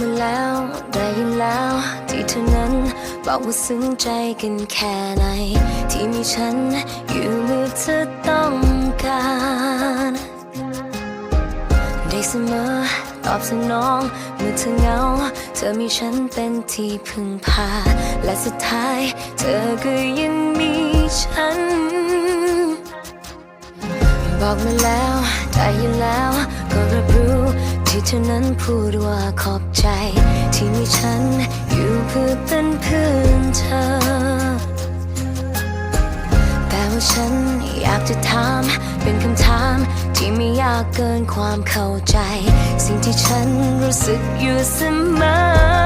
มาแล้ว ได้ยินแล้ว ที่เธอนั้น บอกว่าซึ้งใจกันแค่ไหน ที่มีฉันอยู่เมื่อเธอต้องการ ได้เสมอตอบสนองเมื่อเธอเหงา เธอมีฉันเป็นที่พึ่งพา และสุดท้าย เธอก็ยังมีฉัน บอกมาแล้ว ได้ยินแล้ว เธอนั้นพูดว่าขอบใจ ที่มีฉันอยู่เพื่อเป็นเพื่อนเธอ แต่ว่าฉันอยากจะถาม เป็นคำถามที่ไม่ยากเกินความเข้าใจ สิ่งที่ฉันรู้สึกอยู่เสมอ